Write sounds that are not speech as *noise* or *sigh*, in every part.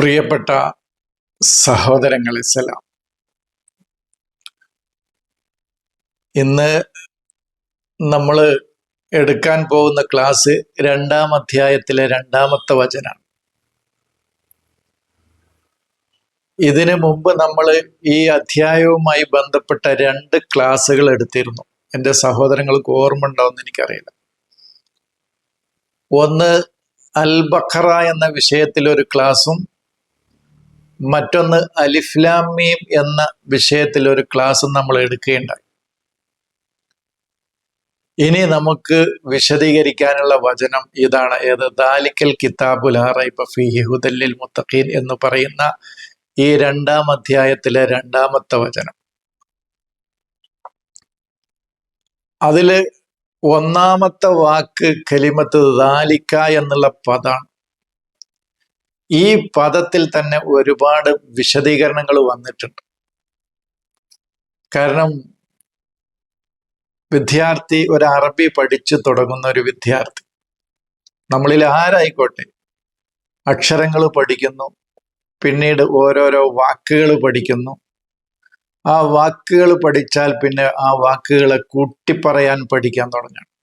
പ്രിയപ്പെട്ട സഹോദരങ്ങളെ സലാം. ഇന്ന് നമ്മൾ എടുക്കാൻ പോകുന്ന ക്ലാസ് രണ്ടാം അധ്യായത്തിലെ രണ്ടാമത്തെ വചനാണ്. ഇതിനു മുമ്പ് നമ്മൾ ഈ അധ്യായവുമായി ബന്ധപ്പെട്ട രണ്ട് ക്ലാസ്സുകൾ എടുത്തിരുന്നു. എന്റെ സഹോദരങ്ങൾക്ക് ഓർമ്മ ഉണ്ടാവുമെന്ന് എനിക്കറിയില്ല. ഒന്ന് അൽ ബഖറ എന്ന വിഷയത്തിൽ ഒരു ക്ലാസ്സും മറ്റൊന്ന് അലിഫ്ലാമീം എന്ന വിഷയത്തിൽ ഒരു ക്ലാസ് നമ്മൾ എടുക്കുകയുണ്ടായി. ഇനി നമുക്ക് വിശദീകരിക്കാനുള്ള വചനം ഇതാണ്. ഏത്? ദാലിക്കൽ കിതാബുൽ മുത്തഖീൻ എന്ന് പറയുന്ന ഈ രണ്ടാം അധ്യായത്തിലെ രണ്ടാമത്തെ വചനം. അതിൽ ഒന്നാമത്തെ വാക്ക് കലിമത്ത് ദാലിക്ക എന്നുള്ള പദമാണ് ഈ പദത്തിൽ തന്നെ ഒരുപാട് വിശദീകരണങ്ങൾ വന്നിട്ടുണ്ട്. കാരണം വിദ്യാർത്ഥി ഒരു അറബി പഠിച്ചു തുടങ്ങുന്ന ഒരു വിദ്യാർത്ഥി. നമ്മളിൽ ആരായിക്കോട്ടെ? അക്ഷരങ്ങൾ പഠിക്കുന്നു പിന്നീട് ഓരോരോ വാക്കുകൾ പഠിക്കുന്നു. ആ വാക്കുകൾ പഠിച്ചാൽ പിന്നെ ആ വാക്കുകളെ കൂട്ടിപ്പറയാൻ പഠിക്കാൻ തുടങ്ങണം.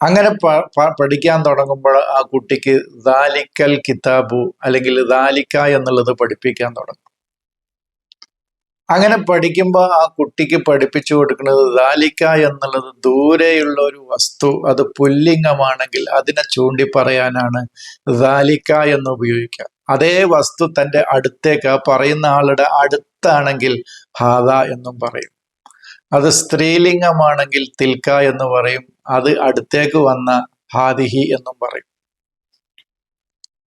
അങ്ങനെ പഠിക്കാൻ തുടങ്ങുമ്പോൾ ആ കുട്ടിക്ക് ദാലിക്കൽ കിതാബു അല്ലെങ്കിൽ ദാലിക്ക എന്നുള്ളത് പഠിപ്പിക്കാൻ തുടങ്ങും. അങ്ങനെ പഠിക്കുമ്പോൾ ആ കുട്ടിക്ക് പഠിപ്പിച്ചു കൊടുക്കുന്നത് ദാലിക്ക എന്നുള്ളത് ദൂരെയുള്ള ഒരു വസ്തു അത് പുല്ലിംഗമാണെങ്കിൽ അതിനെ ചൂണ്ടി പറയാനാണ് ദാലിക്ക എന്ന് ഉപയോഗിക്കുക. അതേ വസ്തു തന്റെ അടുത്തേക്ക് പറയുന്ന ആളുടെ അടുത്താണെങ്കിൽ ഹാദ എന്നും പറയും. അത് സ്ത്രീലിംഗമാണെങ്കിൽ തിൽക്ക എന്ന് പറയും അത് അടുത്തേക്ക് വന്ന ഹാദിഹി എന്നും പറയും.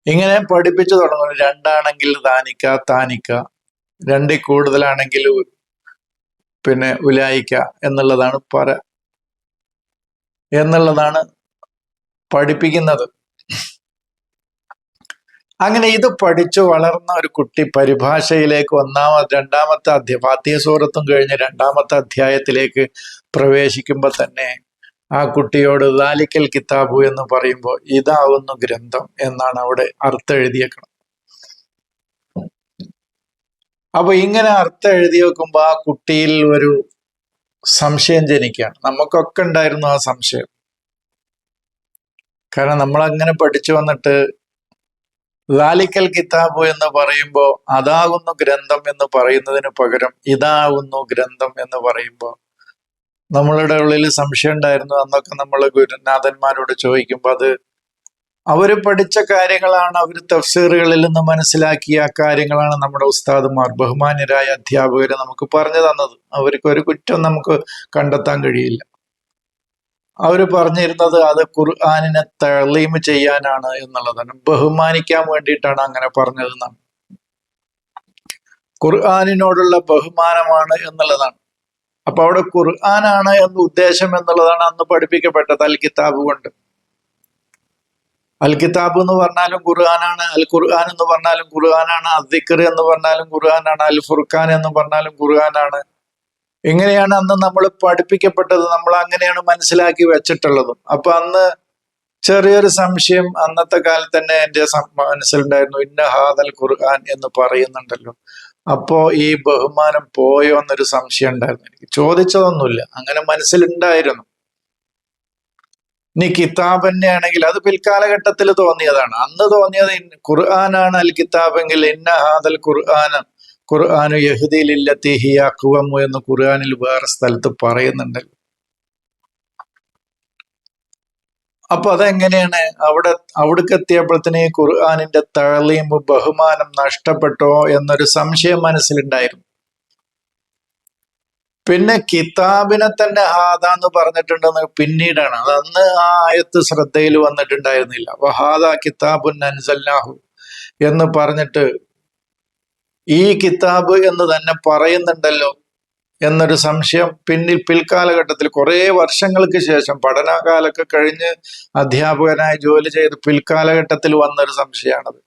ഇങ്ങനെ പഠിപ്പിച്ചു തുടങ്ങുന്നു. രണ്ടാണെങ്കിൽ താനിക്ക താനിക്ക. രണ്ടിൽ കൂടുതലാണെങ്കിൽ പിന്നെ ഉലായിക്ക എന്നുള്ളതാണ് പറ എന്നുള്ളതാണ് പഠിപ്പിക്കുന്നത്. അങ്ങനെ ഇത് പഠിച്ചു വളർന്ന ഒരു കുട്ടി പരിഭാഷയിലേക്ക് ഒന്നാമത് രണ്ടാമത്തെ അധ്യായ ഫാത്തിയ സൂറത്തും കഴിഞ്ഞ് രണ്ടാമത്തെ അധ്യായത്തിലേക്ക് പ്രവേശിക്കുമ്പോൾ തന്നെ ആ കുട്ടിയോട് ലാലിക്കൽ കിതാബു എന്ന് പറയുമ്പോൾ ഇതാവുന്നു ഗ്രന്ഥം എന്നാണ് അവിടെ അർത്ഥം എഴുതിയേക്കണം അപ്പൊ ഇങ്ങനെ അർത്ഥം എഴുതി വെക്കുമ്പോ ആ കുട്ടിയിൽ ഒരു സംശയം ജനിക്കുകയാണ്. നമുക്കൊക്കെ ഉണ്ടായിരുന്നു ആ സംശയം. കാരണം നമ്മൾ അങ്ങനെ പഠിച്ചു വന്നിട്ട് ലാലിക്കൽ കിതാബ് എന്ന് പറയുമ്പോൾ അതാകുന്നു ഗ്രന്ഥം എന്ന് പറയുന്നതിന് പകരം ഇതാകുന്നു ഗ്രന്ഥം എന്ന് പറയുമ്പോൾ നമ്മളുടെ ഉള്ളിൽ സംശയം ഉണ്ടായിരുന്നു. അന്നൊക്കെ നമ്മൾ ഗുരുനാഥന്മാരോട് ചോദിക്കുമ്പോൾ അത് അവർ പഠിച്ച കാര്യങ്ങളാണ് അവർ തഫ്സീറുകളിൽ നിന്ന് മനസ്സിലാക്കിയ കാര്യങ്ങളാണ് നമ്മുടെ ഉസ്താദുമാർ ബഹുമാന്യരായ അധ്യാപകർ നമുക്ക് പറഞ്ഞു തന്നത്. അവർക്ക് ഒരു കുറ്റം നമുക്ക് കണ്ടെത്താൻ കഴിയില്ല. അവർ പറഞ്ഞിരുന്നത് അത് ഖുർആാനിനെ തളീം ചെയ്യാനാണ് എന്നുള്ളതാണ്. ബഹുമാനിക്കാൻ വേണ്ടിയിട്ടാണ് അങ്ങനെ പറഞ്ഞതെന്നാണ്. ഖുർആാനിനോടുള്ള ബഹുമാനമാണ് എന്നുള്ളതാണ്. അപ്പൊ അവിടെ ഖുർആനാണ് എന്ന ഉദ്ദേശം എന്നുള്ളതാണ് അന്ന് പഠിപ്പിക്കപ്പെട്ടത് അൽ കിതാബ് കൊണ്ട്. അൽ കിതാബ് എന്ന് പറഞ്ഞാലും ഖുർആനാണ് അൽ ഖുർആൻ എന്ന് പറഞ്ഞാലും ഖുർആനാണ് അദ്ദിഖർ എന്ന് പറഞ്ഞാലും ഖുർആനാണ് അൽ ഫുർഖാൻ എന്ന് പറഞ്ഞാലും ഖുർആനാണ്. ഇങ്ങനെയാണ് അന്ന് നമ്മൾ പഠിപ്പിക്കപ്പെട്ടത്? നമ്മൾ അങ്ങനെയാണ് മനസ്സിലാക്കി വെച്ചിട്ടുള്ളതും. അപ്പൊ അന്ന് ചെറിയൊരു സംശയം അന്നത്തെ കാലത്ത് തന്നെ എന്റെ മനസ്സിലുണ്ടായിരുന്നു. ഇന്ന ഹാദൽ ഖുർആൻ എന്ന് പറയുന്നുണ്ടല്ലോ. അപ്പോ ഈ ബഹുമാനം പോയോ എന്നൊരു സംശയം ഉണ്ടായിരുന്നു. എനിക്ക് ചോദിച്ചതൊന്നുമില്ല. അങ്ങനെ മനസ്സിലുണ്ടായിരുന്നു. ഇനി കിതാബ് തന്നെയാണെങ്കിൽ അത് പിൽക്കാലഘട്ടത്തിൽ തോന്നിയതാണ്. അന്ന് തോന്നിയത് ഖുർആനാണ് അൽ കിതാബെങ്കിൽ ഇന്ന ഹാദൽ ഖുർആൻ ഖുർആാനു യഹുദിയിലില്ലത്തി ഹിയാക്കുവമു എന്ന് ഖുർആാനിൽ വേറെ സ്ഥലത്ത് പറയുന്നുണ്ട്. അപ്പൊ അതെങ്ങനെയാണ്? അവിടെ അവിടേക്ക് എത്തിയപ്പോഴത്തേന് ഖുർആാനിന്റെ തഴലീം ബഹുമാനം നഷ്ടപ്പെട്ടോ എന്നൊരു സംശയം മനസ്സിലുണ്ടായിരുന്നു. പിന്നെ കിതാബിനെ തന്നെ ഹാദ എന്ന് പറഞ്ഞിട്ടുണ്ടെന്ന് പിന്നീടാണ്. അത് അന്ന് ആ ആയത്ത് ശ്രദ്ധയിൽ വന്നിട്ടുണ്ടായിരുന്നില്ല. വഹാദ കിതാബുൻ അൻസല്ലാഹു എന്ന് പറഞ്ഞിട്ട് ഈ കിതാബ് എന്ന് തന്നെ പറയുന്നുണ്ടല്ലോ എന്നൊരു സംശയം പിന്നിൽ പിൽക്കാലഘട്ടത്തിൽ കുറേ വർഷങ്ങൾക്ക് ശേഷം പഠനകാലൊക്കെ കഴിഞ്ഞ് അധ്യാപകനായി ജോലി ചെയ്ത് പിൽക്കാലഘട്ടത്തിൽ വന്നൊരു സംശയമാണത്.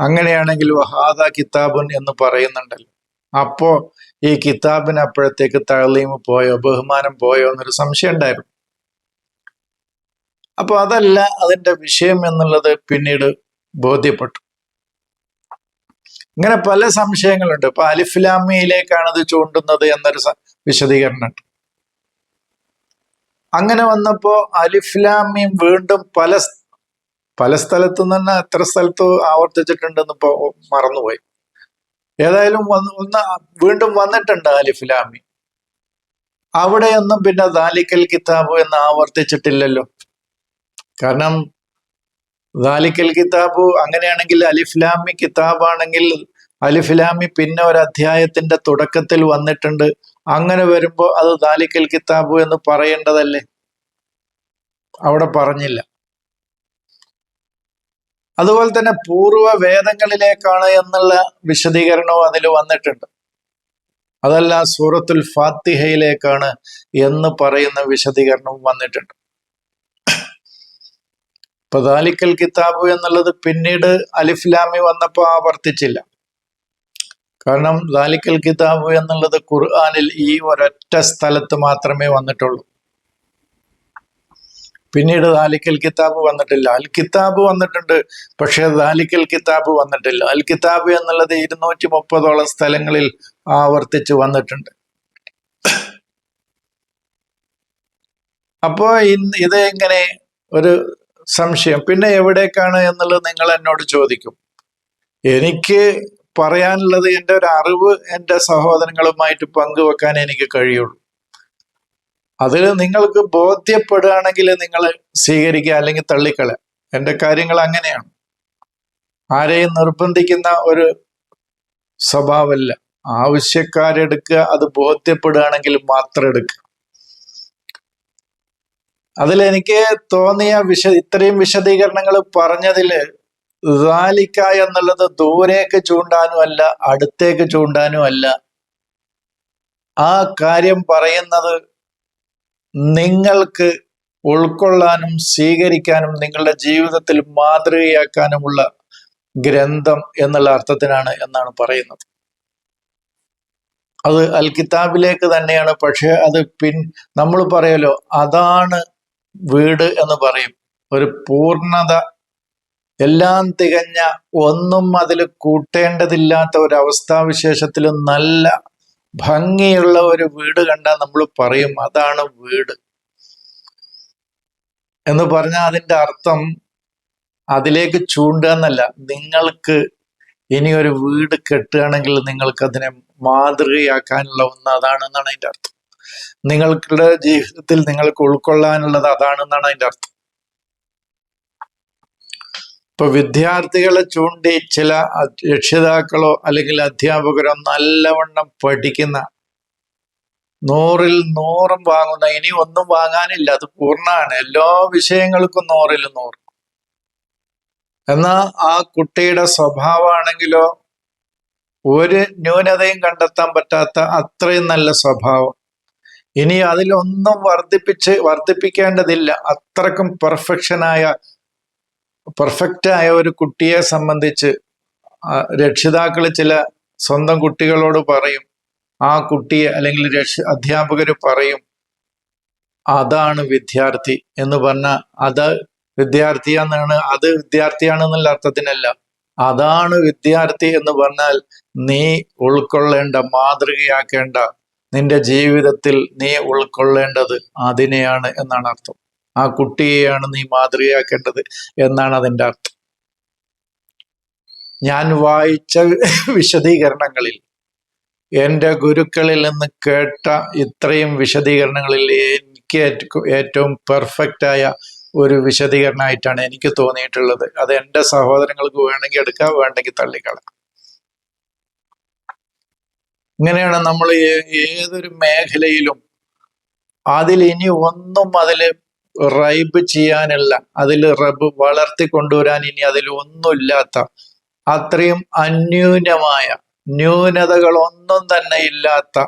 അങ്ങനെയാണെങ്കിൽ വഹാദ കിതാബുൻ എന്ന് പറയുന്നുണ്ടല്ലോ. അപ്പോ ഈ കിതാബിന് അപ്പോഴത്തേക്ക് തളീമ് പോയോ ബഹുമാനം പോയോ എന്നൊരു സംശയം ഉണ്ടായിരുന്നു. അപ്പൊ അതല്ല അതിന്റെ വിഷയം എന്നുള്ളത് പിന്നീട് ബോധ്യപ്പെട്ടു. ഇങ്ങനെ പല സംശയങ്ങളുണ്ട്. ഇപ്പൊ അലിഫ്ലാമിയിലേക്കാണ് ഇത് ചൂണ്ടുന്നത് എന്നൊരു വിശദീകരണം വിശദീകരണമുണ്ട്. അങ്ങനെ വന്നപ്പോ അലിഫ്ലാമി വീണ്ടും പല പല സ്ഥലത്തു തന്നെ എത്ര സ്ഥലത്ത് ആവർത്തിച്ചിട്ടുണ്ടെന്ന് ഇപ്പൊ മറന്നുപോയി. ഏതായാലും വന്ന് ഒന്ന് വീണ്ടും വന്നിട്ടുണ്ട് അലിഫ്ലാമി. അവിടെയൊന്നും പിന്നെ ദാലിക്കൽ കിതാബ് എന്ന് ആവർത്തിച്ചിട്ടില്ലല്ലോ. കാരണം ദാലിക്കൽ കിതാബ് അങ്ങനെയാണെങ്കിൽ അലിഫ്ലാമി കിതാബാണെങ്കിൽ അലിഫ്ലാമി പിന്നെ ഒരു അധ്യായത്തിന്റെ തുടക്കത്തിൽ വന്നിട്ടുണ്ട്. അങ്ങനെ വരുമ്പോൾ അത് ദാലിക്കൽ കിതാബ് എന്ന് പറയേണ്ടതല്ലേ? അവിടെ പറഞ്ഞില്ല. അതുപോലെ തന്നെ പൂർവ വേദങ്ങളിലേക്കാണ് എന്നുള്ള വിശദീകരണവും അതിൽ വന്നിട്ടുണ്ട്. അതല്ല സൂറത്തുൽ ഫാത്തിഹയിലേക്കാണ് എന്ന് പറയുന്ന വിശദീകരണവും വന്നിട്ടുണ്ട്. ഇപ്പൊ ദാലിക്കൽ കിതാബ് എന്നുള്ളത് പിന്നീട് അലിഫ്ലാമി വന്നപ്പോൾ ആവർത്തിച്ചില്ല. കാരണം ദാലിക്കൽ കിതാബ് എന്നുള്ളത് ഖുർആാനിൽ ഈ ഒരൊറ്റ സ്ഥലത്ത് മാത്രമേ വന്നിട്ടുള്ളൂ. പിന്നീട് ദാലിക്കൽ കിതാബ് വന്നിട്ടില്ല. അൽ കിതാബ് വന്നിട്ടുണ്ട് പക്ഷേ ദാലിക്കൽ കിതാബ് വന്നിട്ടില്ല. അൽ കിതാബ് എന്നുള്ളത് ഇരുന്നൂറ്റി മുപ്പതോളം സ്ഥലങ്ങളിൽ ആവർത്തിച്ച് വന്നിട്ടുണ്ട്. അപ്പോ ഇന്ന് ഇത് എങ്ങനെ? ഒരു സംശയം. പിന്നെ എവിടേക്കാണ് എന്നുള്ളത് നിങ്ങൾ എന്നോട് ചോദിക്കും. എനിക്ക് പറയാനുള്ളത് എന്റെ ഒരു അറിവ് എന്റെ സഹോദരങ്ങളുമായിട്ട് പങ്കുവെക്കാൻ എനിക്ക് കഴിയുള്ളൂ. അതിൽ നിങ്ങൾക്ക് ബോധ്യപ്പെടുകയാണെങ്കിൽ നിങ്ങൾ സ്വീകരിക്കുക അല്ലെങ്കിൽ തള്ളിക്കള എന്റെ കാര്യങ്ങൾ അങ്ങനെയാണ്. ആരെയും നിർബന്ധിക്കുന്ന ഒരു സ്വഭാവമല്ല. ആവശ്യക്കാരെടുക്കുക അത് ബോധ്യപ്പെടുകയാണെങ്കിൽ മാത്രം എടുക്കുക. അതിൽ എനിക്ക് തോന്നിയ വിശ ഇത്രയും വിശദീകരണങ്ങൾ പറഞ്ഞതിൽ റാലിക്ക എന്നുള്ളത് ദൂരേക്ക് ചൂണ്ടാനും അല്ല അടുത്തേക്ക് ചൂണ്ടാനും അല്ല. ആ കാര്യം പറയുന്നത് നിങ്ങൾക്ക് ഉൾക്കൊള്ളാനും സ്വീകരിക്കാനും നിങ്ങളുടെ ജീവിതത്തിൽ മാതൃകയാക്കാനുമുള്ള ഗ്രന്ഥം എന്നുള്ള അർത്ഥത്തിനാണ് എന്നാണ് പറയുന്നത്. അത് അൽ കിതാബിലേക്ക് തന്നെയാണ് പക്ഷെ അത് പിൻ നമ്മൾ പറയലോ അതാണ് വീട് എന്ന് പറയും. ഒരു പൂർണത. എല്ലാം തികഞ്ഞ ഒന്നും അതിൽ കൂട്ടേണ്ടതില്ലാത്ത ഒരു അവസ്ഥാവിശേഷത്തിൽ നല്ല ഭംഗിയുള്ള ഒരു വീട് കണ്ടാൽ നമ്മൾ പറയും അതാണ് വീട്. എന്ന് പറഞ്ഞാൽ അതിന്റെ അർത്ഥം അതിലേക്ക് ചൂണ്ടുക എന്നല്ല. നിങ്ങൾക്ക് ഇനി ഒരു വീട് കെട്ടുകയാണെങ്കിൽ നിങ്ങൾക്ക് അതിനെ മാതൃകയാക്കാനുള്ള ഒന്ന് അതാണെന്നാണ് അതിന്റെ അർത്ഥം. നിങ്ങളുടെ ജീവിതത്തിൽ നിങ്ങൾക്ക് ഉൾക്കൊള്ളാനുള്ളത് അതാണെന്നാണ് അതിന്റെ അർത്ഥം. ഇപ്പൊ വിദ്യാർത്ഥികളെ ചൂണ്ടി ചില രക്ഷിതാക്കളോ അല്ലെങ്കിൽ അധ്യാപകരോ നല്ലവണ്ണം പഠിക്കുന്ന നൂറിൽ നൂറും വാങ്ങുന്ന ഇനി ഒന്നും വാങ്ങാനില്ല അത് പൂർണമാണ്. എല്ലാ വിഷയങ്ങൾക്കും നൂറിൽ നൂറ്. എന്നാ ആ കുട്ടിയുടെ സ്വഭാവമാണെങ്കിലോ ഒരു ന്യൂനതയും കണ്ടെത്താൻ പറ്റാത്ത അത്രയും നല്ല സ്വഭാവം. ഇനി അതിലൊന്നും വർദ്ധിപ്പിച്ച് വർദ്ധിപ്പിക്കേണ്ടതില്ല. അത്രക്കും പെർഫെക്ഷനായ പെർഫെക്റ്റായ ഒരു കുട്ടിയെ സംബന്ധിച്ച് രക്ഷിതാക്കൾ ചില സ്വന്തം കുട്ടികളോട് പറയും. ആ കുട്ടിയെ അല്ലെങ്കിൽ രക്ഷ അധ്യാപകർ പറയും അതാണ് വിദ്യാർത്ഥി എന്ന് പറഞ്ഞാൽ അത് വിദ്യാർത്ഥിയാണെന്നാണ് അത് വിദ്യാർത്ഥിയാണെന്നുള്ള അർത്ഥത്തിനല്ല. അതാണ് വിദ്യാർത്ഥി എന്ന് പറഞ്ഞാൽ നീ ഉൾക്കൊള്ളേണ്ട മാതൃകയാക്കേണ്ട നിന്റെ ജീവിതത്തിൽ നീ ഉൾക്കൊള്ളേണ്ടത് അതിനെയാണ് എന്നാണ് അർത്ഥം. ആ കുട്ടിയെയാണ് നീ മാതൃകയാക്കേണ്ടത് എന്നാണ് അതിന്റെ അർത്ഥം. ഞാൻ വായിച്ച വിശദീകരണങ്ങളിൽ എന്റെ ഗുരുക്കളിൽ നിന്ന് കേട്ട ഇത്രയും വിശദീകരണങ്ങളിൽ എനിക്ക് ഏറ്റവും പെർഫെക്റ്റായ ഒരു വിശദീകരണമായിട്ടാണ് എനിക്ക് തോന്നിയിട്ടുള്ളത്. അത് എന്റെ സഹോദരങ്ങൾക്ക് വേണമെങ്കിൽ എടുക്കാം വേണ്ടെങ്കിൽ തള്ളിക്കളാം ഇങ്ങനെയാണ് നമ്മൾ ഏതൊരു മേഖലയിലും അതിൽ ഇനി ഒന്നും അതിൽ റൈബ് ചെയ്യാനല്ല. അതിൽ റബ് വളർത്തി കൊണ്ടുവരാൻ ഇനി അതിൽ ഒന്നുമില്ലാത്ത അത്രയും അന്യൂനമായ ന്യൂനതകളൊന്നും തന്നെ ഇല്ലാത്ത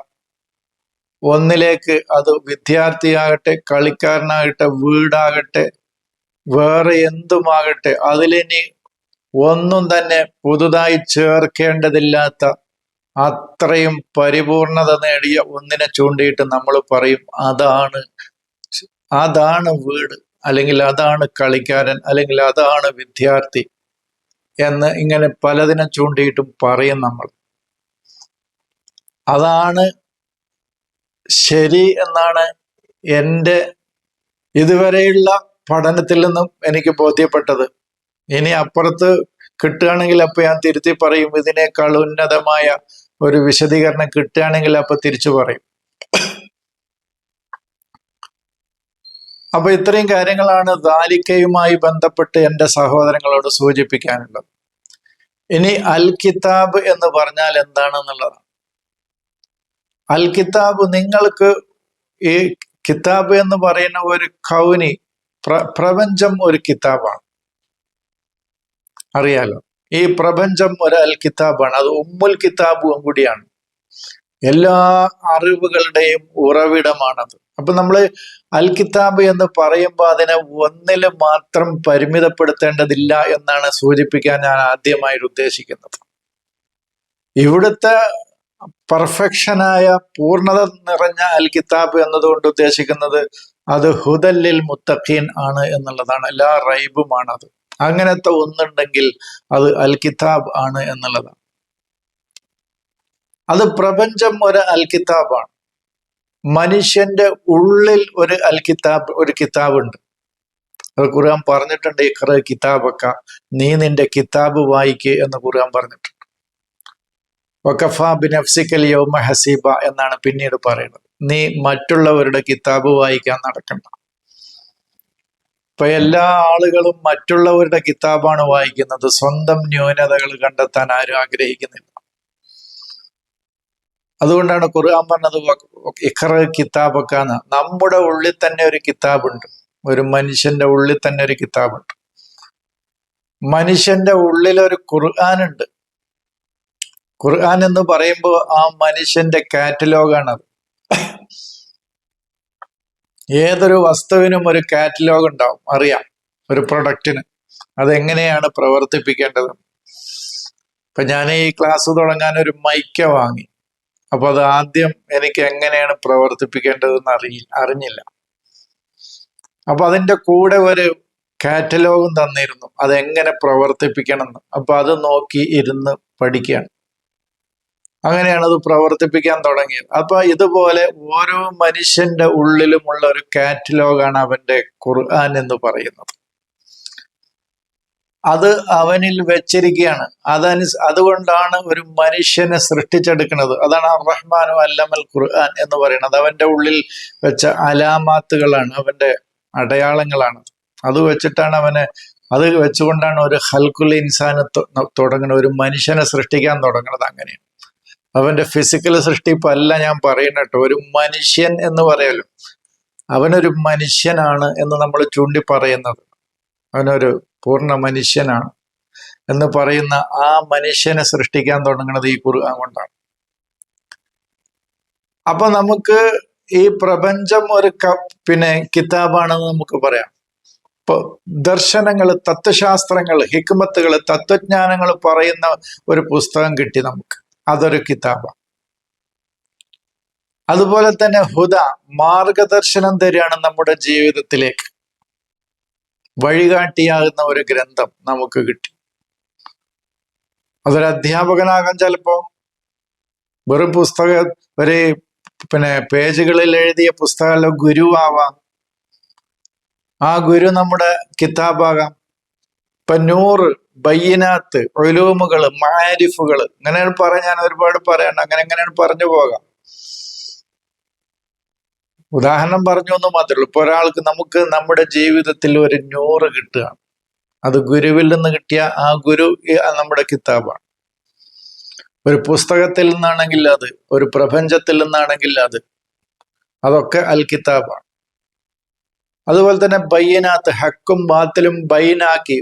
ഒന്നിലേക്ക് അത് വിദ്യാർത്ഥിയാകട്ടെ കളിക്കാരനാകട്ടെ വീടാകട്ടെ വേറെ എന്തുമാകട്ടെ അതിലിനി ഒന്നും തന്നെ പുതുതായി ചേർക്കേണ്ടതില്ലാത്ത അത്രയും പരിപൂർണത നേടിയ ഒന്നിനെ ചൂണ്ടിയിട്ട് നമ്മൾ പറയും അതാണ് അതാണ് വീട് അല്ലെങ്കിൽ അതാണ് കളിക്കാരൻ അല്ലെങ്കിൽ അതാണ് വിദ്യാർത്ഥി എന്ന് ഇങ്ങനെ പലതിനെ ചൂണ്ടിയിട്ടും പറയും നമ്മൾ. അതാണ് ശരി എന്നാണ് എന്റെ ഇതുവരെയുള്ള പഠനത്തിൽ നിന്നും എനിക്ക് ബോധ്യപ്പെട്ടത്. ഇനി അപ്പുറത്ത് കിട്ടുകയാണെങ്കിൽ അപ്പൊ ഞാൻ തിരുത്തി പറയും ഇതിനേക്കാൾ ഉന്നതമായ ഒരു വിശദീകരണം കിട്ടുകയാണെങ്കിൽ അപ്പൊ തിരിച്ചു പറയും. അപ്പൊ ഇത്രയും കാര്യങ്ങളാണ് ദാലിക്കയുമായി ബന്ധപ്പെട്ട് എന്റെ സഹോദരങ്ങളോട് സൂചിപ്പിക്കാനുള്ളത്. ഇനി അൽ കിതാബ് എന്ന് പറഞ്ഞാൽ എന്താണെന്നുള്ളതാണ് അൽ കിതാബ് നിങ്ങൾക്ക് ഈ കിതാബ് എന്ന് പറയുന്ന ഒരു കൗനി പ്ര പ്രപഞ്ചം ഒരു കിതാബാണ്. അറിയാലോ? ഈ പ്രപഞ്ചം ഒരു അൽ കിതാബാണ്. അത് ഉമ്മുൽ കിതാബും കൂടിയാണ്. എല്ലാ അറിവുകളുടെയും ഉറവിടമാണത്. അപ്പൊ നമ്മൾ അൽ കിതാബ് എന്ന് പറയുമ്പോൾ അതിനെ ഒന്നിൽ മാത്രം പരിമിതപ്പെടുത്തേണ്ടതില്ല എന്നാണ് സൂചിപ്പിക്കാൻ ഞാൻ ആദ്യമായിട്ട് ഉദ്ദേശിക്കുന്നത്. ഇവിടുത്തെ പെർഫെക്ഷനായ പൂർണത നിറഞ്ഞ അൽ കിതാബ് എന്നതുകൊണ്ട് ഉദ്ദേശിക്കുന്നത് അത് ഹുദല്ലിൽ മുത്തഖീൻ ആണ് എന്നുള്ളതാണ്. എല്ലാ റൈബുമാണത്. അങ്ങനത്തെ ഒന്നുണ്ടെങ്കിൽ അത് അൽ കിതാബ് ആണ് എന്നുള്ളതാണ്. അത് പ്രപഞ്ചം ഒരു അൽ കിതാബാണ് മനുഷ്യന്റെ ഉള്ളിൽ ഒരു അൽ കിതാബ് ഒരു കിതാബുണ്ട്. അത് ഖുർആൻ പറഞ്ഞിട്ടുണ്ട് ഇഖ്റ കിതാബൊക്കെ നീ നിന്റെ കിതാബ് വായിക്കുക എന്ന് ഖുർആൻ പറഞ്ഞിട്ടുണ്ട്. വക്കഫ ബിനഫ്സിക്കൽ യൗമ ഹസീബ എന്നാണ് പിന്നീട് പറയുന്നത്. നീ മറ്റുള്ളവരുടെ കിതാബ് വായിക്കാൻ നടക്കണ്ട. ഇപ്പൊ എല്ലാ ആളുകളും മറ്റുള്ളവരുടെ കിതാബാണ് വായിക്കുന്നത്. സ്വന്തം ന്യൂനതകൾ കണ്ടെത്താൻ ആരും ആഗ്രഹിക്കുന്നില്ല. അതുകൊണ്ടാണ് ഖുർആൻ പറഞ്ഞത് ഇഖറ കിതാബൊക്കെ നമ്മുടെ ഉള്ളിൽ തന്നെ ഒരു കിതാബുണ്ട്. ഒരു മനുഷ്യന്റെ ഉള്ളിൽ തന്നെ ഒരു കിതാബുണ്ട്. മനുഷ്യന്റെ ഉള്ളിൽ ഒരു ഖുർആാനുണ്ട്. ഖുർആൻ എന്ന് പറയുമ്പോൾ ആ മനുഷ്യന്റെ കാറ്റലോഗാണത്. ഏതൊരു വസ്തുവിനും ഒരു കാറ്റലോഗ് ഉണ്ടാവും അറിയാം. ഒരു പ്രൊഡക്റ്റിന് അതെങ്ങനെയാണ് പ്രവർത്തിപ്പിക്കേണ്ടത്? ഇപ്പൊ ഞാൻ ഈ ക്ലാസ് തുടങ്ങാൻ ഒരു മൈക്ക വാങ്ങി. അപ്പൊ അത് ആദ്യം എനിക്ക് എങ്ങനെയാണ് പ്രവർത്തിപ്പിക്കേണ്ടതെന്ന് അറിയി അറിഞ്ഞില്ല. അപ്പൊ അതിന്റെ കൂടെ ഒരു കാറ്റലോഗും തന്നിരുന്നു. അതെങ്ങനെ പ്രവർത്തിപ്പിക്കണം എന്ന് അപ്പൊ അത് നോക്കി ഇരുന്ന് പഠിക്കുകയാണ് അങ്ങനെയാണ് അത് പ്രവർത്തിപ്പിക്കാൻ തുടങ്ങിയത്. അപ്പൊ ഇതുപോലെ ഓരോ മനുഷ്യന്റെ ഉള്ളിലുമുള്ള ഒരു കാറ്റലോഗാണ് അവന്റെ ഖുർആൻ എന്ന് പറയുന്നത്. അത് അവനിൽ വെച്ചിരിക്കുകയാണ്. അതനു അതുകൊണ്ടാണ് ഒരു മനുഷ്യനെ സൃഷ്ടിച്ചെടുക്കുന്നത്. അതാണ് റഹ്മാനു അല്ലമൽ ഖുർആൻ എന്ന് പറയുന്നത്. അവന്റെ ഉള്ളിൽ വെച്ച അലാമാത്തുകളാണ് അവന്റെ അടയാളങ്ങളാണ്. അത് വെച്ചിട്ടാണ് അവനെ അത് വെച്ചുകൊണ്ടാണ് ഒരു ഹൽക്കുൽ ഇൻസാന് തുടങ്ങുന്നത്. ഒരു മനുഷ്യനെ സൃഷ്ടിക്കാൻ തുടങ്ങുന്നത് അങ്ങനെയാണ്. അവന്റെ ഫിസിക്കൽ സൃഷ്ടിപ്പല്ല ഞാൻ പറയുന്നട്ടോ ഒരു മനുഷ്യൻ എന്ന് പറയല്ലോ. അവനൊരു മനുഷ്യനാണ് എന്ന് നമ്മൾ ചൂണ്ടി പറയുന്നത് അവനൊരു പൂർണ മനുഷ്യനാണ് എന്ന് പറയുന്ന ആ മനുഷ്യനെ സൃഷ്ടിക്കാൻ തുടങ്ങുന്നത് ഈ കുറുകാൻ കൊണ്ടാണ്. അപ്പൊ നമുക്ക് ഈ പ്രപഞ്ചം ഒരു പിന്നെ കിതാബാണെന്ന് നമുക്ക് പറയാം. ഇപ്പൊ ദർശനങ്ങൾ തത്വശാസ്ത്രങ്ങൾ ഹിക്മത്തുകൾ തത്വജ്ഞാനങ്ങൾ പറയുന്ന ഒരു പുസ്തകം കിട്ടി നമുക്ക്. അതൊരു കിതാബാണ് അതുപോലെ തന്നെ ഹുദ മാർഗദർശനം തരികയാണ് നമ്മുടെ ജീവിതത്തിലേക്ക്. വഴികാട്ടിയാകുന്ന ഒരു ഗ്രന്ഥം നമുക്ക് കിട്ടി. അതൊരു അധ്യാപകനാകാൻ ചിലപ്പോ വെറും പുസ്തക ഒരു പിന്നെ പേജുകളിൽ എഴുതിയ പുസ്തകമല്ല ഗുരുവാവാം. ആ ഗുരു നമ്മുടെ കിതാബാകാം. ഇപ്പൊ നൂറ് ബയ്യനാത്ത് ഒലൂമുകൾ മാരിഫുകൾ ഇങ്ങനെയാണ് പറയാൻ ഒരുപാട് പറയണ്ട അങ്ങനെ എങ്ങനെയാണ് പറഞ്ഞു പോകാം? ഉദാഹരണം പറഞ്ഞു എന്ന് മാത്രമേ ഉള്ളൂ. ഇപ്പൊ ഒരാൾക്ക് നമുക്ക് നമ്മുടെ ജീവിതത്തിൽ ഒരു നൂറ് കിട്ടുകയാണ് അത് ഗുരുവിൽ നിന്ന് കിട്ടിയ ആ ഗുരു നമ്മുടെ കിതാബാണ്. ഒരു പുസ്തകത്തിൽ നിന്നാണെങ്കിൽ അത് ഒരു പ്രപഞ്ചത്തിൽ നിന്നാണെങ്കിൽ അത്. അതൊക്കെ അൽ കിതാബാണ്. അതുപോലെ തന്നെ ബയ്യനാത്ത് ഹക്കും ബാത്തിലും ബൈനാക്കി.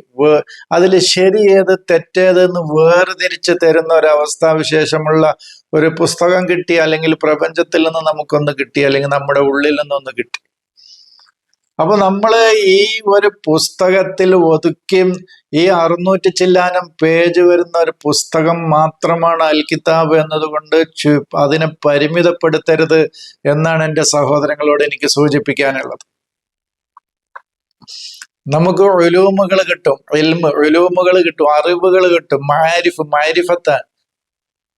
അതിൽ ശരി ഏത് തെറ്റേതെന്ന് വേർതിരിച്ച് തരുന്ന ഒരു അവസ്ഥാവിശേഷമുള്ള ഒരു പുസ്തകം കിട്ടി അല്ലെങ്കിൽ പ്രപഞ്ചത്തിൽ നിന്ന് നമുക്കൊന്ന് കിട്ടി അല്ലെങ്കിൽ നമ്മുടെ ഉള്ളിൽ നിന്നൊന്ന് കിട്ടി. അപ്പൊ നമ്മൾ ഈ ഒരു പുസ്തകത്തിൽ ഒതുക്കി ഈ അറുന്നൂറ്റി ചില്ലാനം പേജ് വരുന്ന ഒരു പുസ്തകം മാത്രമാണ് അൽ കിതാബ് എന്നതുകൊണ്ട് അതിനെ പരിമിതപ്പെടുത്തരുത് എന്നാണ് എന്റെ സഹോദരങ്ങളോട് എനിക്ക് സൂചിപ്പിക്കാനുള്ളത്. നമുക്ക് ഒലൂമുകൾ കിട്ടും എൽമ് ഒലൂമുകൾ കിട്ടും അറിവുകൾ കിട്ടും മാരിഫ് മാരിഫത്ത്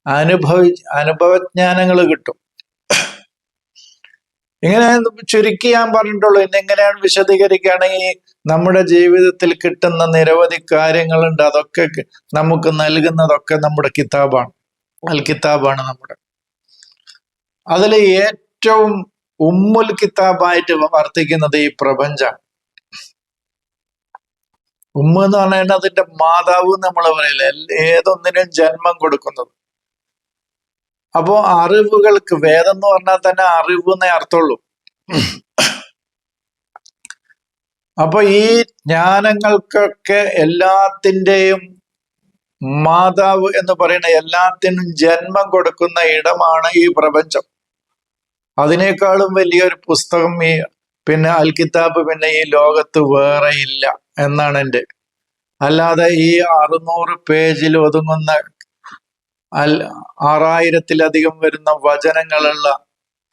അനുഭവി അനുഭവജ്ഞാനങ്ങൾ കിട്ടും. ഇങ്ങനെ ചുരുക്കി ഞാൻ പറഞ്ഞിട്ടുള്ളൂ ഇന്നെങ്ങനെയാണ് വിശദീകരിക്കുകയാണെങ്കിൽ നമ്മുടെ ജീവിതത്തിൽ കിട്ടുന്ന നിരവധി കാര്യങ്ങളുണ്ട് അതൊക്കെ നമുക്ക് നൽകുന്നതൊക്കെ നമ്മുടെ കിതാബാണ്. അൽ കിതാബാണ് നമ്മുടെ. അതിൽ ഏറ്റവും ഉമ്മുൽ കിതാബായിട്ട് വർത്തിക്കുന്നത് ഈ പ്രപഞ്ചമാണ് ഉമ്മ എന്ന് പറഞ്ഞാൽ അതിന്റെ മാതാവ് നമ്മൾ പറയില്ല? ഏതൊന്നിനും ജന്മം കൊടുക്കുന്നത്. അപ്പോ അറിവുകൾക്ക് വേദം എന്ന് പറഞ്ഞാൽ തന്നെ അറിവ് എന്നേ അർത്ഥമുള്ളൂ. അപ്പൊ ഈ ജ്ഞാനങ്ങൾക്കൊക്കെ എല്ലാത്തിന്റെയും മാതാവ് എന്ന് പറയുന്ന എല്ലാത്തിനും ജന്മം കൊടുക്കുന്ന ഇടമാണ് ഈ പ്രപഞ്ചം. അതിനേക്കാളും വലിയൊരു പുസ്തകം ഈ പിന്നെ അൽ കിതാബ് പിന്നെ ഈ ലോകത്ത് വേറെ ഇല്ല. എന്നാണ് എന്റെ. അല്ലാതെ ഈ അറുന്നൂറ് പേജിൽ ഒതുങ്ങുന്ന അൽ ആറായിരത്തിലധികം വരുന്ന വചനങ്ങളുള്ള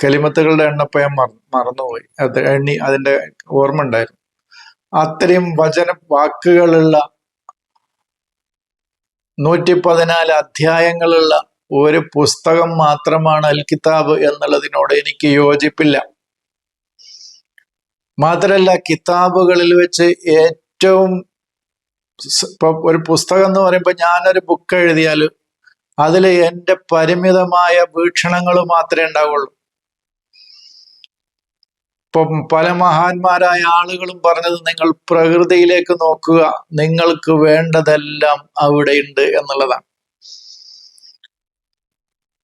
കലിമത്തുകളുടെ എണ്ണപ്പ ഞാൻ മറന്നുപോയി. അത് എണ്ണി അതിന്റെ ഓർമ്മ ഉണ്ടായിരുന്നു. അത്രയും വചന വാക്കുകളുള്ള നൂറ്റി പതിനാല് അധ്യായങ്ങളുള്ള ഒരു പുസ്തകം മാത്രമാണ് അൽ കിതാബ് എന്നുള്ളതിനോട് എനിക്ക് യോജിപ്പില്ല. മാത്രല്ല കിതാബുകളിൽ വെച്ച് ഏറ്റവും ഇപ്പൊ ഒരു പുസ്തകം എന്ന് പറയുമ്പോൾ ഞാനൊരു ബുക്ക് എഴുതിയാൽ അതിൽ എന്റെ പരിമിതമായ വീക്ഷണങ്ങൾ മാത്രമേ ഉണ്ടാവുള്ളൂ. ഇപ്പം പല മഹാന്മാരായ ആളുകളും പറഞ്ഞത് നിങ്ങൾ പ്രകൃതിയിലേക്ക് നോക്കുക നിങ്ങൾക്ക് വേണ്ടതെല്ലാം അവിടെയുണ്ട് എന്നുള്ളതാണ്.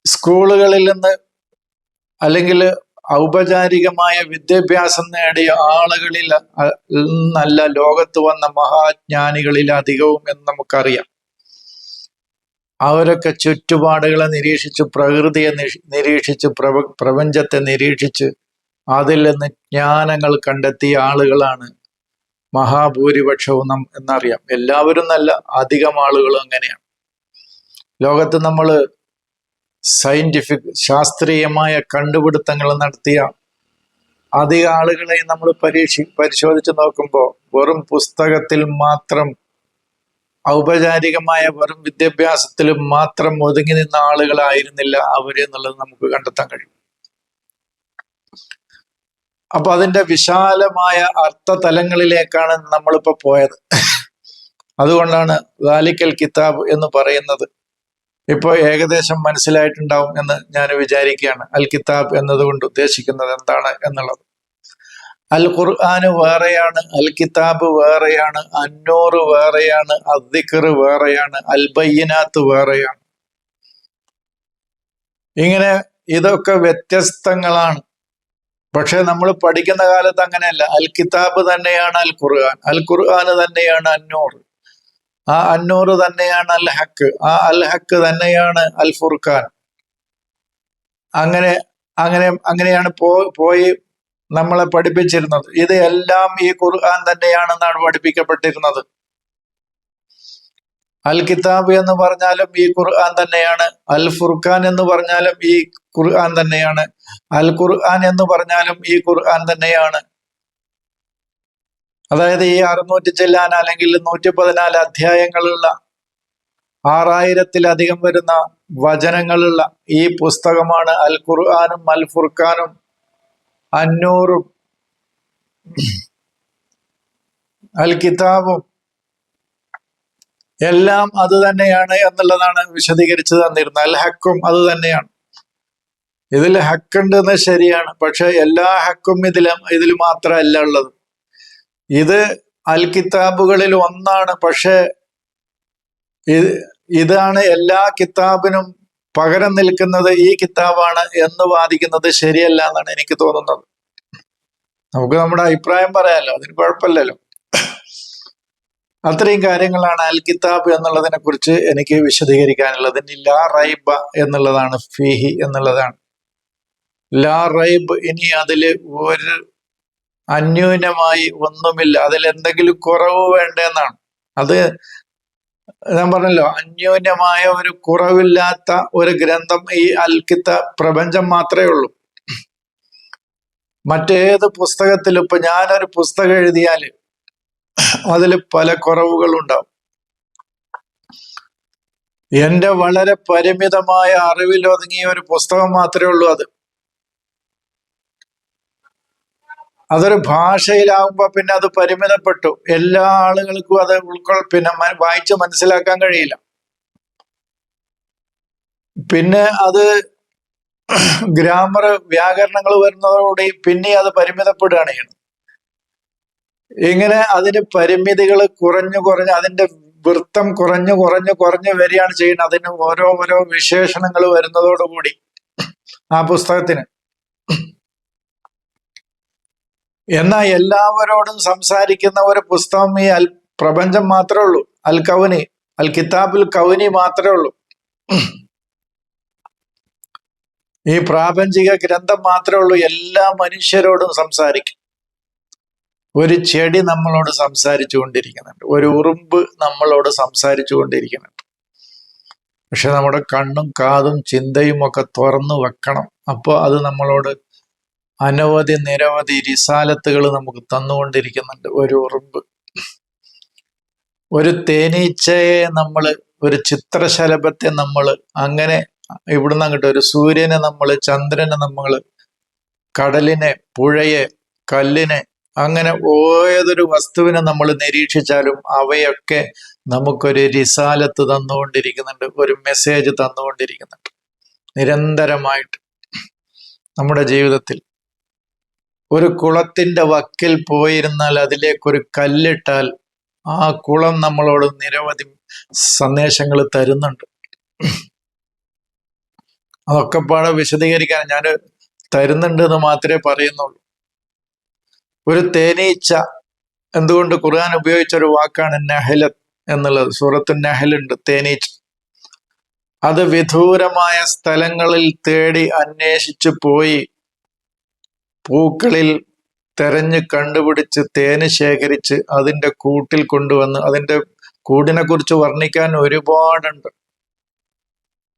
സ്കൂളുകളിൽ നിന്ന് അല്ലെങ്കിൽ ഔപചാരികമായ വിദ്യാഭ്യാസം നേടിയ ആളുകളിൽ നല്ല ലോകത്ത് വന്ന മഹാജ്ഞാനികളിൽ അധികവും എന്ന് നമുക്കറിയാം. അവരൊക്കെ ചുറ്റുപാടുകളെ നിരീക്ഷിച്ച് പ്രകൃതിയെ നിരീക്ഷിച്ച് പ്രപഞ്ചത്തെ നിരീക്ഷിച്ച് അതിൽ നിന്ന് ജ്ഞാനങ്ങൾ കണ്ടെത്തിയ ആളുകളാണ് മഹാഭൂരിപക്ഷവും എന്നറിയാം. എല്ലാവരും നല്ല അധികം ആളുകളും അങ്ങനെയാണ്. ലോകത്ത് നമ്മൾ സയന്റിഫിക് ശാസ്ത്രീയമായ കണ്ടുപിടുത്തങ്ങൾ നടത്തിയ അധിക ആളുകളെ നമ്മൾ പരീക്ഷ പരിശോധിച്ച് നോക്കുമ്പോൾ വെറും പുസ്തകത്തിൽ മാത്രം ഔപചാരികമായ വെറും വിദ്യാഭ്യാസത്തിൽ മാത്രം ഒതുങ്ങി നിന്ന ആളുകളായിരുന്നില്ല അവരെന്നുള്ളത് നമുക്ക് കണ്ടെത്താൻ കഴിയും. അപ്പൊ അതിന്റെ വിശാലമായ അർത്ഥ തലങ്ങളിലേക്കാണ് നമ്മളിപ്പോ പോയത്. അതുകൊണ്ടാണ് ദാലിക്കൽ കിതാബ് എന്ന് പറയുന്നത് ഇപ്പോൾ ഏകദേശം മനസ്സിലായിട്ടുണ്ടാവും എന്ന് ഞാൻ വിചാരിക്കുകയാണ്. അൽ കിതാബ് എന്നതുകൊണ്ട് ഉദ്ദേശിക്കുന്നത് എന്താണ് എന്നുള്ളത്. അൽ ഖുർആന് വേറെയാണ് അൽ കിതാബ് വേറെയാണ് അന്നൂറ് വേറെയാണ് അദ്ദിഖർ വേറെയാണ് അൽ ബയ്യനാത്ത് വേറെയാണ്. ഇങ്ങനെ ഇതൊക്കെ വ്യത്യസ്തങ്ങളാണ്. പക്ഷെ നമ്മൾ പഠിക്കുന്ന കാലത്ത് അങ്ങനെയല്ല. അൽ കിതാബ് തന്നെയാണ് അൽ ഖുർആൻ. അൽ ഖുർആൻ തന്നെയാണ് അന്നൂറ് ആ അന്നൂറ് തന്നെയാണ് അൽ ഹക്ക് ആ അൽ ഹക്ക് തന്നെയാണ് അൽ ഫുർഖാൻ അങ്ങനെ അങ്ങനെ അങ്ങനെയാണ് പോ പോയി നമ്മളെ പഠിപ്പിച്ചിരുന്നത്. ഇത് എല്ലാം ഈ ഖുർആൻ തന്നെയാണെന്നാണ് പഠിപ്പിക്കപ്പെട്ടിരുന്നത്. അൽ കിതാബ് എന്ന് പറഞ്ഞാലും ഈ ഖുർആൻ തന്നെയാണ്. അൽ ഫുർഖാൻ എന്ന് പറഞ്ഞാലും ഈ ഖുർആൻ തന്നെയാണ്. അൽ ഖുർആൻ എന്ന് പറഞ്ഞാലും ഈ ഖുർആൻ തന്നെയാണ്. അതായത് ഈ അറുന്നൂറ്റി ചെല്ലാൻ അല്ലെങ്കിൽ നൂറ്റി പതിനാല് അധ്യായങ്ങളുള്ള ആറായിരത്തിലധികം വരുന്ന വചനങ്ങളുള്ള ഈ പുസ്തകമാണ് അൽ ഖുർആാനും അൽ ഫുർഖാനും അന്നൂറും അൽ കിതാബും എല്ലാം അത് തന്നെയാണ് എന്നുള്ളതാണ് വിശദീകരിച്ചു തന്നിരുന്നത്. അൽ ഹക്കും അത് തന്നെയാണ്. ഇതിൽ ഹക്കുണ്ടെന്ന് ശരിയാണ്. പക്ഷെ എല്ലാ ഹക്കും ഇതിലും ഇതിൽ മാത്രമല്ല ഉള്ളത്. ഇത് അൽ കിതാബുകളിൽ ഒന്നാണ് പക്ഷെ ഇതാണ് എല്ലാ കിതാബിനും പകരം നിൽക്കുന്നത് ഈ കിതാബാണ് എന്ന് വാദിക്കുന്നത് ശരിയല്ല എന്നാണ് എനിക്ക് തോന്നുന്നത്. നമുക്ക് നമ്മുടെ അഭിപ്രായം പറയാമല്ലോ അതിന് കുഴപ്പമില്ലല്ലോ. അത്രയും കാര്യങ്ങളാണ് അൽ കിതാബ് എന്നുള്ളതിനെ കുറിച്ച് എനിക്ക് വിശദീകരിക്കാനുള്ളത്. ലാ റൈബ എന്നുള്ളതാണ് ഫീഹി എന്നുള്ളതാണ്. ലാ റൈബ് ഇനി അതിൽ ഒരു അന്യൂനമായി ഒന്നുമില്ല. അതിൽ എന്തെങ്കിലും കുറവ് വേണ്ടെന്നാണ്. അത് ഞാൻ പറഞ്ഞല്ലോ അന്യൂന്യമായ ഒരു കുറവില്ലാത്ത ഒരു ഗ്രന്ഥം ഈ അൽക്കിത്ത പ്രപഞ്ചം മാത്രമേ ഉള്ളൂ. മറ്റേത് പുസ്തകത്തിലും ഇപ്പൊ ഞാനൊരു പുസ്തകം എഴുതിയാൽ അതിൽ പല കുറവുകളുണ്ടാവും. എന്റെ വളരെ പരിമിതമായ അറിവിൽ ഒതുങ്ങിയ ഒരു പുസ്തകം മാത്രമേ ഉള്ളൂ അത്. അതൊരു ഭാഷയിലാവുമ്പോ പിന്നെ അത് പരിമിതപ്പെട്ടു. എല്ലാ ആളുകൾക്കും അത് ഉൾക്കൊൾ പിന്നെ വായിച്ച് മനസ്സിലാക്കാൻ കഴിയില്ല. പിന്നെ അത് *clears throat* ഗ്രാമർ വ്യാകരണങ്ങൾ വരുന്നതോടുകൂടി പിന്നെ അത് പരിമിതപ്പെടുകയാണ് ചെയ്യുന്നത്. ഇങ്ങനെ അതിന് പരിമിതികൾ കുറഞ്ഞു കുറഞ്ഞ് അതിന്റെ വൃത്തം കുറഞ്ഞു കുറഞ്ഞു കുറഞ്ഞു വരികയാണ് ചെയ്യുന്നത്. അതിന് ഓരോ ഓരോ വിശേഷണങ്ങൾ വരുന്നതോടുകൂടി ആ പുസ്തകത്തിന്. എന്നാൽ എല്ലാവരോടും സംസാരിക്കുന്ന ഒരു പുസ്തകം ഈ അൽ പ്രപഞ്ചം മാത്രമേ ഉള്ളൂ. അൽ കൗനി അൽ കിതാബുൽ കൗനി മാത്രമേ ഉള്ളൂ. ഈ പ്രാപഞ്ചിക ഗ്രന്ഥം മാത്രമേ ഉള്ളൂ. എല്ലാ മനുഷ്യരോടും സംസാരിക്കും. ഒരു ചെടി നമ്മളോട് സംസാരിച്ചു കൊണ്ടിരിക്കുന്നുണ്ട്. ഒരു ഉറുമ്പ് നമ്മളോട് സംസാരിച്ചു കൊണ്ടിരിക്കുന്നുണ്ട്. പക്ഷെ നമ്മുടെ കണ്ണും കാതും ചിന്തയും ഒക്കെ തുറന്നു വെക്കണം. അപ്പോൾ അത് നമ്മളോട് അനവധി നിരവധി റിസാലത്തുകൾ നമുക്ക് തന്നുകൊണ്ടിരിക്കുന്നുണ്ട്. ഒരു ഉറുമ്പ്. ഒരു തേനീച്ചയെ നമ്മൾ ഒരു ചിത്രശലഭത്തെ നമ്മൾ അങ്ങനെ ഇവിടുന്ന് അങ്ങോട്ട് ഒരു സൂര്യനെ നമ്മൾ ചന്ദ്രനെ നമ്മൾ കടലിനെ പുഴയെ കല്ലിനെ അങ്ങനെ ഏതൊരു വസ്തുവിനെ നമ്മൾ നിരീക്ഷിച്ചാലും അവയൊക്കെ നമുക്കൊരു റിസാലത്ത് തന്നുകൊണ്ടിരിക്കുന്നുണ്ട്. ഒരു മെസ്സേജ് തന്നുകൊണ്ടിരിക്കുന്നുണ്ട്. നിരന്തരമായിട്ട്. നമ്മുടെ ജീവിതത്തിൽ. ഒരു കുളത്തിന്റെ വക്കിൽ പോയിരുന്നാൽ അതിലേക്കൊരു കല്ലിട്ടാൽ ആ കുളം നമ്മളോട് നിരവധി സന്ദേശങ്ങൾ തരുന്നുണ്ട്. അതൊക്കെ പാടെ വിശദീകരിക്കാൻ ഞാൻ തരുന്നുണ്ട് എന്ന് മാത്രമേ പറയുന്നുള്ളൂ. ഒരു തേനീച്ച എന്തുകൊണ്ട് ഖുർആൻ ഉപയോഗിച്ച ഒരു വാക്കാണ് നഹലത്ത് എന്നുള്ളത്. സൂറത്ത് നഹലുണ്ട് തേനീച്ച. അത് വിദൂരമായ സ്ഥലങ്ങളിൽ തേടി അന്വേഷിച്ചു പോയി പൂക്കളിൽ തെരഞ്ഞ് കണ്ടുപിടിച്ച് തേന് ശേഖരിച്ച് അതിന്റെ കൂട്ടിൽ കൊണ്ടുവന്ന് അതിന്റെ കൂടിനെ കുറിച്ച് വർണിക്കാൻ ഒരുപാടുണ്ട്.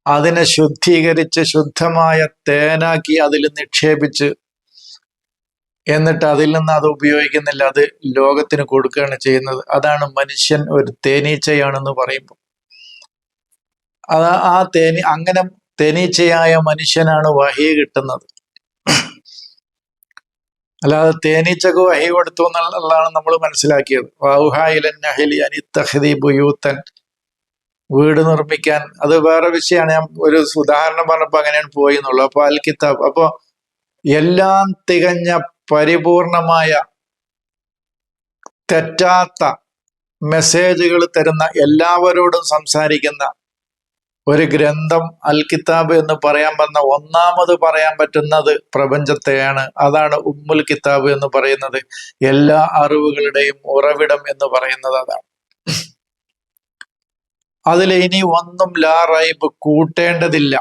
അതിനെ ശുദ്ധീകരിച്ച് ശുദ്ധമായ തേനാക്കി അതിൽ നിക്ഷേപിച്ച് എന്നിട്ട് അതിൽ നിന്ന് അത് ഉപയോഗിക്കുന്നില്ല അത് ലോകത്തിന് കൊടുക്കുകയാണ് ചെയ്യുന്നത്. അതാണ് മനുഷ്യൻ ഒരു തേനീച്ചയാണെന്ന് പറയുമ്പോൾ. അത് ആ തേനി അങ്ങനെ തേനീച്ചയായ മനുഷ്യനാണ് വഹി കിട്ടുന്നത്. അല്ലാതെ തേനീച്ചക്ക് വഹി കൊടുത്തു എന്നുള്ളതാണ് നമ്മൾ മനസ്സിലാക്കിയത്. വാഹുഹായിലൻ നഹലി അനിത്തഹദി ബുയൂത്തൻ. വീട് നിർമ്മിക്കാൻ. അത് വേറെ വിഷയമാണ്. ഞാൻ ഒരു ഉദാഹരണം പറഞ്ഞപ്പോൾ അങ്ങനെയാണ് പോയി എന്നുള്ളു. അപ്പൊ അൽ കിതാബ്. അപ്പൊ എല്ലാം തികഞ്ഞ പരിപൂർണമായ തെറ്റാത്ത മെസ്സേജുകൾ തരുന്ന എല്ലാവരോടും സംസാരിക്കുന്ന ഒരു ഗ്രന്ഥം അൽ കിതാബ് എന്ന് പറയാൻ വന്ന ഒന്നാമത് പറയാൻ പറ്റുന്നത് പ്രപഞ്ചത്തെയാണ്. അതാണ് ഉമ്മുൽ കിതാബ് എന്ന് പറയുന്നത്. എല്ലാ അറിവുകളുടെയും ഉറവിടം എന്ന് പറയുന്നത് അതാണ്. അതിൽ ഇനി ഒന്നും ലാ റൈബ് കൂട്ടേണ്ടതില്ല.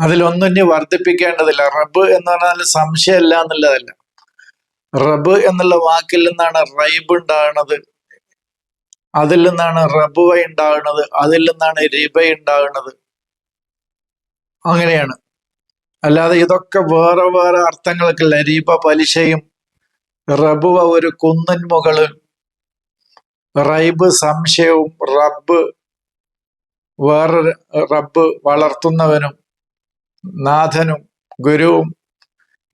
അതിലൊന്നും ഇനി വർദ്ധിപ്പിക്കേണ്ടതില്ല. റബ്ബ് എന്ന് പറഞ്ഞാൽ സംശയമല്ല എന്നുള്ളതല്ല. റബ്ബ് എന്നുള്ള വാക്കിൽ നിന്നാണ് റൈബ് ഉണ്ടാകുന്നത്. അതിൽ നിന്നാണ് റബുവ ഉണ്ടാകുന്നത് അതിൽ നിന്നാണ് രിബ ഉണ്ടാകുന്നത്. അങ്ങനെയാണ്. അല്ലാതെ ഇതൊക്കെ വേറെ വേറെ അർത്ഥങ്ങൾക്കല്ല. രീപ പലിശയും റബുവ ഒരു കുന്നൻ മുകൾ. റൈബ് സംശയവും റബ്ബ് വേറൊരു റബ്ബ് വളർത്തുന്നവനും നാഥനും ഗുരുവും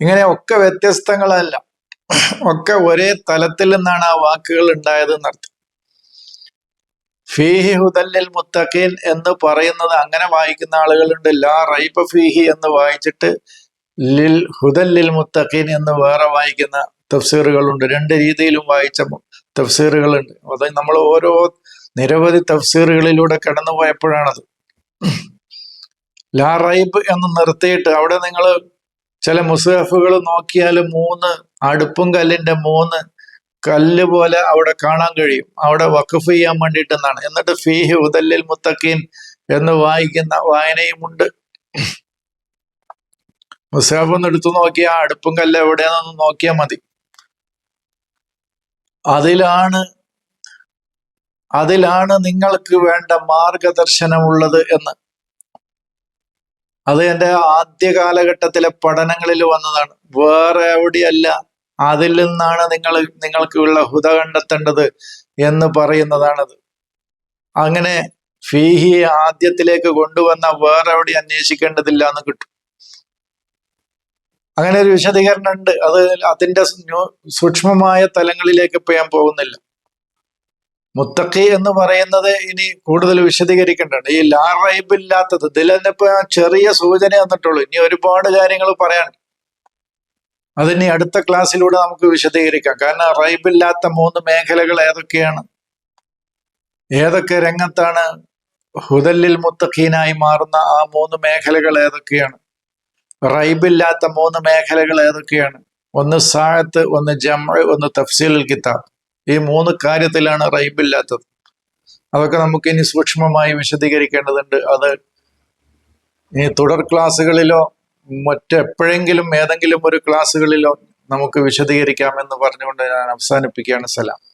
ഇങ്ങനെ ഒക്കെ വ്യത്യസ്തങ്ങളല്ല. ഒക്കെ ഒരേ തലത്തിൽ നിന്നാണ് ആ വാക്കുകൾ ഉണ്ടായത് എന്നർത്ഥം ഫീഹി ഹുദല്ലിൽ മുത്തഖീൻ എന്ന് പറയുന്നത് അങ്ങനെ വായിക്കുന്ന ആളുകളുണ്ട്. ലാ റൈബ ഫീഹി എന്ന് വായിച്ചിട്ട് ലിൽ ഹുദല്ലിൽ മുത്തഖീൻ എന്ന് വേറെ വായിക്കുന്ന തഫ്സീറുകളുണ്ട്. രണ്ട് രീതിയിലും വായിച്ച തഫ്സീറുകളുണ്ട്. അത് നമ്മൾ ഓരോ നിരവധി തഫ്സീറുകളിലൂടെ കടന്നു പോയപ്പോഴാണത് ലാ റൈബ് എന്ന് നിർത്തിയിട്ട് അവിടെ നിങ്ങൾ ചില മുസഹഫുകൾ നോക്കിയാൽ മൂന്ന് അടുപ്പും കല്ലിന്റെ മൂന്ന് കല്ല് പോലെ അവിടെ കാണാൻ കഴിയും. അവിടെ വഖഫ് ചെയ്യാൻ വേണ്ടിയിട്ടെന്നാണ്. എന്നിട്ട് ഫീഹി ഉദല്ലിൽ മുത്തക്കീൻ എന്ന് വായിക്കുന്ന വായനയുമുണ്ട്. മുസാഫ് ഒന്ന് എടുത്തു നോക്കിയാൽ അടുപ്പും കല്ല് എവിടെയാണെന്ന് നോക്കിയാൽ മതി. അതിലാണ് അതിലാണ് നിങ്ങൾക്ക് വേണ്ട മാർഗദർശനമുള്ളത് എന്ന്. അത് എന്റെ ആദ്യ കാലഘട്ടത്തിലെ പഠനങ്ങളിൽ വന്നതാണ്. വേറെ എവിടെയല്ല അതിൽ നിന്നാണ് നിങ്ങൾ നിങ്ങൾക്കുള്ള ഹുദ കണ്ടെത്തേണ്ടത് എന്ന് പറയുന്നതാണത്. അങ്ങനെ ഫീഹി ആദ്യത്തിലേക്ക് കൊണ്ടുവന്ന വേറെ എവിടെ അന്വേഷിക്കേണ്ടതില്ല എന്ന് കിട്ടും. അങ്ങനെ ഒരു വിശദീകരണം ഉണ്ട് അത് അതിന്റെ സൂക്ഷ്മമായ തലങ്ങളിലേക്ക് ഇപ്പൊ ഞാൻ പോകുന്നില്ല. മുത്തഖി എന്ന് പറയുന്നത് ഇനി കൂടുതൽ വിശദീകരിക്കേണ്ടത് ഈ ലാ റൈബ് ഇല്ലാത്തത് ഇതിൽ തന്നെ ഇപ്പൊ ചെറിയ സൂചന തന്നിട്ടുള്ളൂ. ഇനി ഒരുപാട് കാര്യങ്ങൾ പറയാൻ അതിനി അടുത്ത ക്ലാസ്സിലൂടെ നമുക്ക് വിശദീകരിക്കാം. കാരണം റൈബില്ലാത്ത മൂന്ന് മേഖലകൾ ഏതൊക്കെയാണ്? ഏതൊക്കെ രംഗത്താണ് ഹുദല്ലിൽ മുത്തഖീനായി മാറുന്ന ആ മൂന്ന് മേഖലകൾ ഏതൊക്കെയാണ്? റൈബില്ലാത്ത മൂന്ന് മേഖലകൾ ഏതൊക്കെയാണ്? ഒന്ന് സാഴത്ത് ഒന്ന് ജമ ഒന്ന് തഫ്സീൽ കിതാബ്. ഈ മൂന്ന് കാര്യത്തിലാണ് റൈബില്ലാത്തത്. അതൊക്കെ നമുക്ക് ഇനി സൂക്ഷ്മമായി വിശദീകരിക്കേണ്ടതുണ്ട്. അത് ഇനി തുടർ ക്ലാസ്സുകളിലോ മറ്റെപ്പോഴെങ്കിലും ഏതെങ്കിലും ഒരു ക്ലാസ്സുകളിലോ നമുക്ക് വിശദീകരിക്കാമെന്ന് പറഞ്ഞുകൊണ്ട് ഞാൻ അവസാനിപ്പിക്കുകയാണ്. സലാം.